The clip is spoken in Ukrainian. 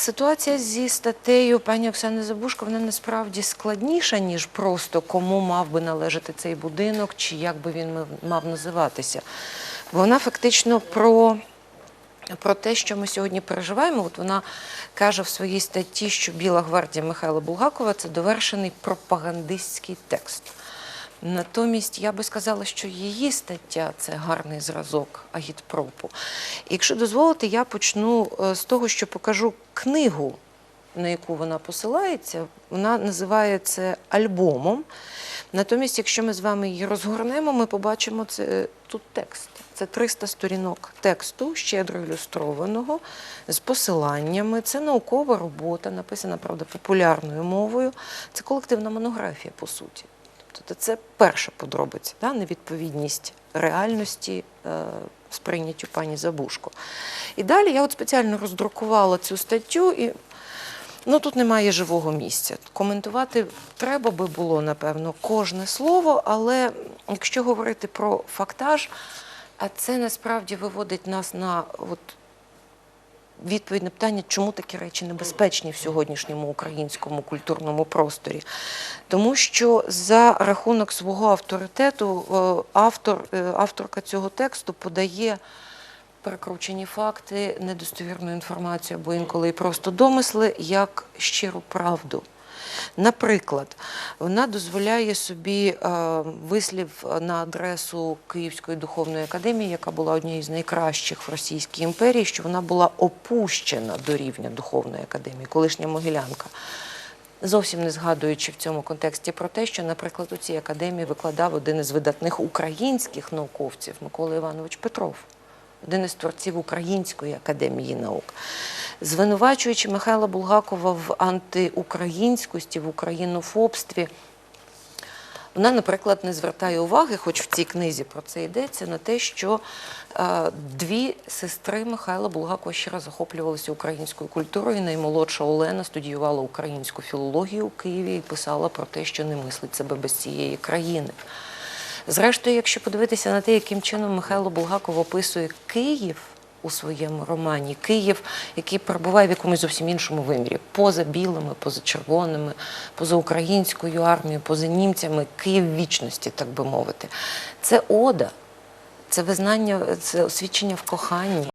ситуація зі статтею пані Оксани Забушко, вона насправді складніша, ніж просто кому мав би належати цей будинок, чи як би він мав- називатися. Вона фактично про про те, що ми сьогодні переживаємо. От вона каже в своїй статті, що Біла гвардія Михайла Булгакова це довершений пропагандистський текст. Натомість я би сказала, що її стаття це гарний зразок агітпропу. Якщо дозволите, я почну е, з того, що покажу книгу, на яку вона посилається. Вона називає це альбомом. Натомість, якщо ми з вами її розгорнемо, ми побачимо це тут текст. Це 300 сторінок тексту, щедро ілюстрованого, з посиланнями. Це наукова робота, написана, правда, популярною мовою. Це колективна монографія, по суті. Тобто це перша подробиця, да, невідповідність реальності е, сприйняттю пані Забушко. І далі я от спеціально роздрукувала цю статтю і Ну тут немає живого місця. Коментувати треба би було, напевно, кожне слово, але якщо говорити про фактаж, це насправді виводить нас на от, відповідь на питання, чому такі речі небезпечні в сьогоднішньому українському культурному просторі. Тому що за рахунок свого авторитету е, автор, е, авторка цього тексту подає перекручені факти, недостовірну інформацію або інколи просто домисли як щиру правду. Наприклад, вона дозволяє собі е, вислів на адресу Київської духовної академії, яка була однією з найкращих в Російській імперії, що вона була опущена до рівня духовної академії, колишня Могилянка. Зовсім не згадуючи в цьому контексті про те, що, наприклад, у цій академії викладав один із видатних українських науковців Микола Іванович Петров один із творців Української академії наук, звинувачуючи Михайла Булгакова в антиукраїнськості, в українофобстві. Вона, наприклад, не звертає уваги, хоч в цій книзі про це йдеться, на те, що е, дві сестри Михайла Булгакова щиро захоплювалися українською культурою. Наймолодша Олена студіювала українську філологію у Києві і писала про те, що не мислить себе без цієї країни. Зрештою, якщо подивитися на те, яким чином Михайло Булгаков описує Київ у своєму романі, Київ, який перебуває в якомусь зовсім іншому вимірі, поза білими, поза червоними, поза українською армією, поза німцями, Київ вічності, так би мовити. Це ода, це визнання, це освідчення в коханні.